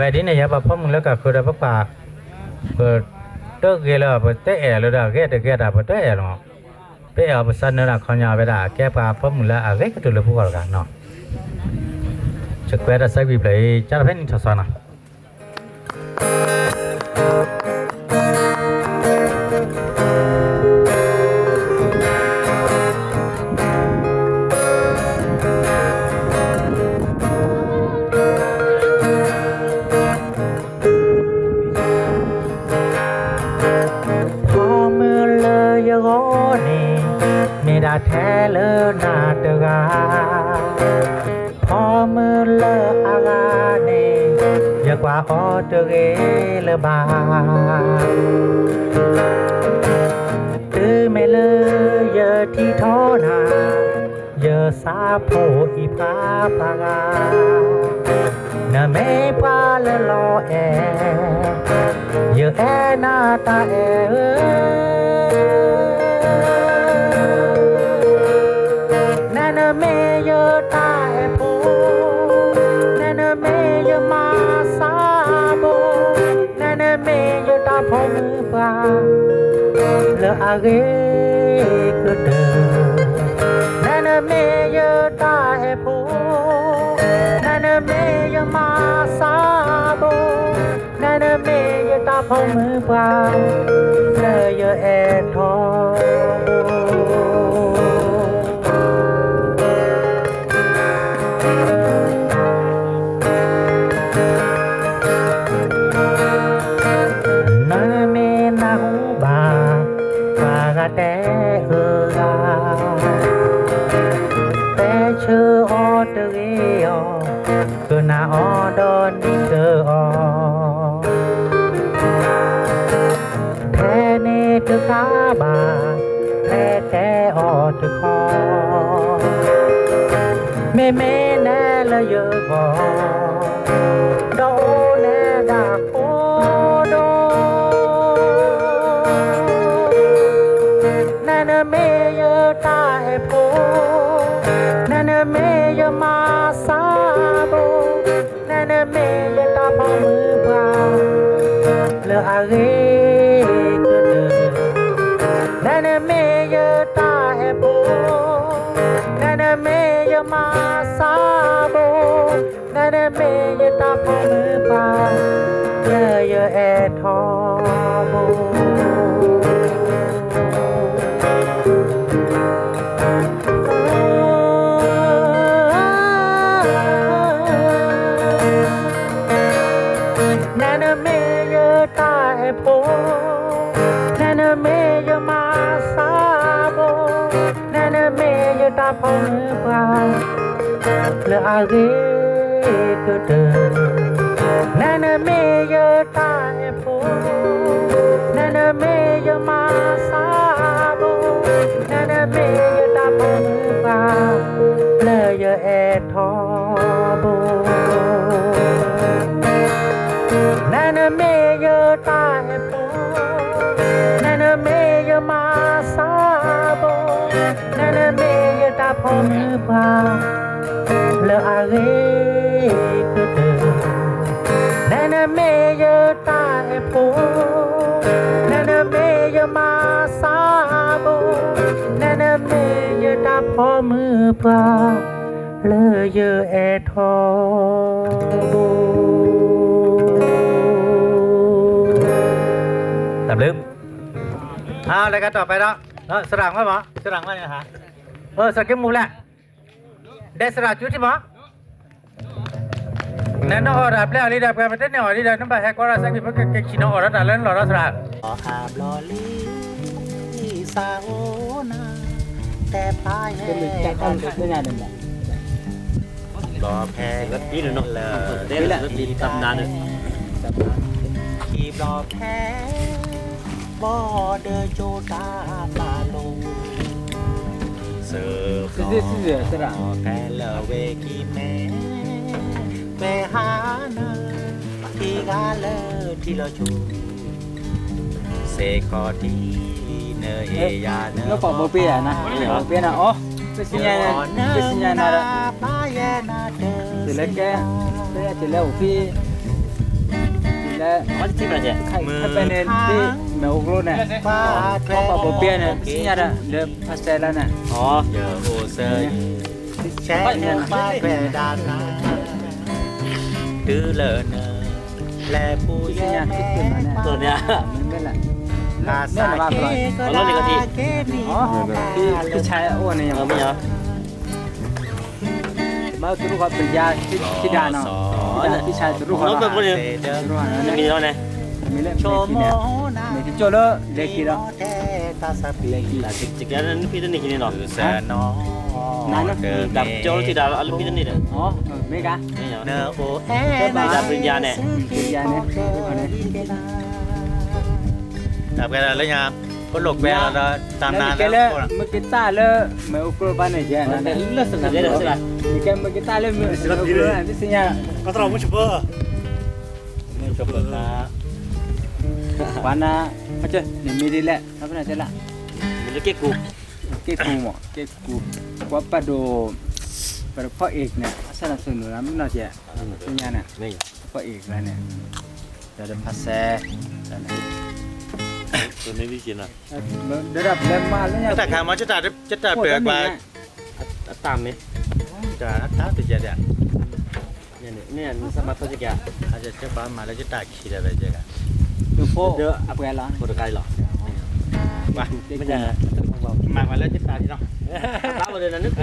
ဝဲဒီနေရပါဖမလကခရပပါဘတော့ကလေးဘတဲ့ရလို့တော့ကဲတကဲတာဘတဲ့ရတော့တဲ့ရပစနနာခေါညာပဲတာကဲပါဖမလအဝဲကတလို့ဖို့ကတော့နော်ချက်ကွဲတာစိုက်ပြီလေကြားဖဲနေထဆနာ เลอนาเตกาพอมือเลออากานี่ยกว่าออเตเกเลบาตือไม่เลยเยอะที่ท้อนาเยอะสาโพอีพาปากานาเมปาเลลอแอ Giờ e na ta e Nana ผมฟ้าเละอะไรก็เดิมนั่นเมยได้ผู้นั่นเมยมาซาบนั่นเมยตาผมฟ้าเลยเอทอง ตรีออคือนาออดอนนี่เธอออจะขาบาแม่แต่อจะคอแม่แม่แน่ละเยอะกอโดแน่ดาโคโดแน่เนอแม่เยอะตาให้พู masabo Neneme yeta pamuba Le hare kene Neneme yeta hebo Neneme yama นานาเมยตาเอโพนานาเมยมาซาโบนานาเมยตาพงปาเลอาเกกเดนานาเมยตาเอโพนานาเมยมาซาโบนานาเมยตาพงปาเลยเอทอโบ Nana me yo ta e po Nana me yo ma sa bo Nana me yo ta po me pa Le a ge ke de Nana me yo ta e po Nana me yo ma sa bo Nana me yo ta po me pa Le yo e tho bo เอารายการต่อไปแล้วเออสรังว่าหมอสรังว่าไงฮะเออสรังเก็บหมูแหละได้สระจุดที่หมอนั่นนอร์ดับแล้วรีดับกันไปเต้นเนี่ยรีดับน้ำบาแฮกว่าสักทีเพื่อเก็บชิโนอร์ดับแล้วรอรัสระออาบลอลีสาวนาแต่พลายแห่ chắc ăn được cái nhà này là รอแพ้ rất ít rồi nó đây là rất ít tầm đàn rồi ขีบรอแพ้บ่เดอโจตาปาลงเสิร์ฟ cái gì cái gì thế ร nào อแพ้เลเวกีแม่แม่ หานาที่กาเลที่เราชูเซคอทีเนเอยาเน nó còn một bia à nè một bia nào ô cái xin nhà này cái xin nhà nào đó thì lấy cái đây là chỉ lấy một phi แล้ว Apa sih aja? ใครใครเป็นที่แมวกรูเนี่ยฟ้าพอปะเปียเนี่ยสิญาละเดพาสเตลน่ะ Oh, เจอโอเซอร์แช่เนื้อฟ้าแควดานนาดื้อเลอเนอแลปูสิแย่ญาที่ขึ้นมาเนี่ยตัวเนี้ยมันเป็นละลาเนี่ยซามาเกปล่อ มาตุรุกับปริยาที่ที่ดาเนาะที่ชายตุรุกับ Nó có bao nhiêu? เดิมตุรุกับ Nó มี đâu này? มีเล่มโชมีโมเนี่ยนามีที่โจเลเล็กกี่แล้วแท้ตาสปี Là trực trực ra nó phi này kia nọ. คือแสนน้อ Đập cho nó thì đập nó phi này đấy. อ๋อเมกา Bây giờ. เนอโอแอ Đập bên nhà này. ปริยาเนี่ยอันนี้ดับกันแล้วยังก็หลกแววแล้วตามนานแกแล้เลวยเมื่อกี้ตาเลยไม่อุกรบ้านเนี่ยนะ Nó lật sừng đây là sẽ là. นี่แกเมื่อกี้ตาเลยไม่อุกรบ้านที่สิญา Có tao muốn chụp bơ. นี่ก็เปิดมาวันน่ะเขาจะนี่มีดีแหละทำเป็นอะไรละ Mình nó kết cục. เก๊กูหมอเก๊กูว่าปะโดปะพ่ อเอกเนี่ยสนับสนุนแล้วมันน่าจะสิญาเนี่ย Đây. พ่อเอกแล้วเนี่ยเดี๋ยวจะพัสแซแล้วเนี่ย Tôi nên đi chuyện nào. เดี๋ยวรับเล่มมาแล้วเนี่ยแต่ขามาจะตัดจะตัดเปลือกมา À, tạm đi. จะท้าติดจะเนี่ย Nè nè, nè, nó sao mà tôi chỉ cả. อาจจะเจ้าบ้านมาแล้วจะตัดขีดอะไรเจ๊กัน ดูโฟเดี๋ยวอับแกแล้ว Một cái lọ. มา Bây giờ không vào. มามาแล้วจะตัดที่เนาะ Tao vào đây là nước.